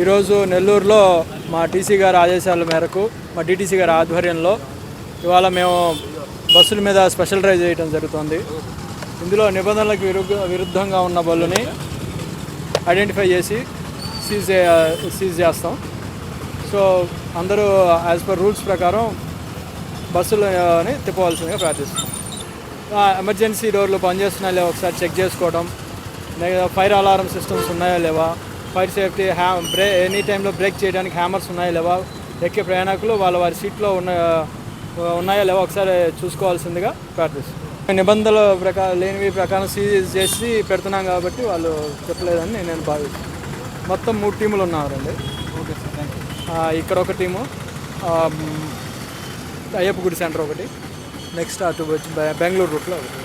ఈరోజు నెల్లూరులో మా టీసీ గారి ఆదేశాల మేరకు మా డీటీసీ గారి ఆధ్వర్యంలో ఇవాళ మేము బస్సుల మీద స్పెషల్ డ్రైవ్ చేయడం జరుగుతుంది. ఇందులో నిబంధనలకు విరుద్ధ విరుద్ధంగా ఉన్న బళ్ళుని ఐడెంటిఫై చేసి సీజ్ సీజ్ చేస్తాం. సో అందరూ యాజ్ పర్ రూల్స్ ప్రకారం బస్సులని తిప్పవలసిందిగా ప్రార్థిస్తున్నాం. ఎమర్జెన్సీ డోర్లు పనిచేస్తున్నాయో లేవో? ఒకసారి చెక్ చేసుకోవడం లేదా ఫైర్ అలారం సిస్టమ్స్ ఉన్నాయో లేవా? ఫైర్ సేఫ్టీ హ్యా బ్రే ఎనీ టైంలో బ్రేక్ చేయడానికి హ్యామర్స్ ఉన్నాయో లేవా? ఎక్కే ప్రయాణికులు వాళ్ళ వారి సీట్లో ఉన్న ఉన్నాయో లేవో? ఒకసారి చూసుకోవాల్సిందిగా ప్రార్థిస్తున్నాం. నిబంధనల ప్రకారం లేనివి ప్రకారం సీజ్ చేసి పెడుతున్నాం కాబట్టి వాళ్ళు చెప్పలేదని నేను భావిస్తున్నాను. మొత్తం మూడు టీములు ఉన్నారండి. ఓకే సార్ థ్యాంక్ యూ ఇక్కడ ఒక టీము అయ్యప్ప గుడి సెంటర్ ఒకటి. నెక్స్ట్ అటు వచ్చి బెంగళూరు రూట్లో ఒకటి.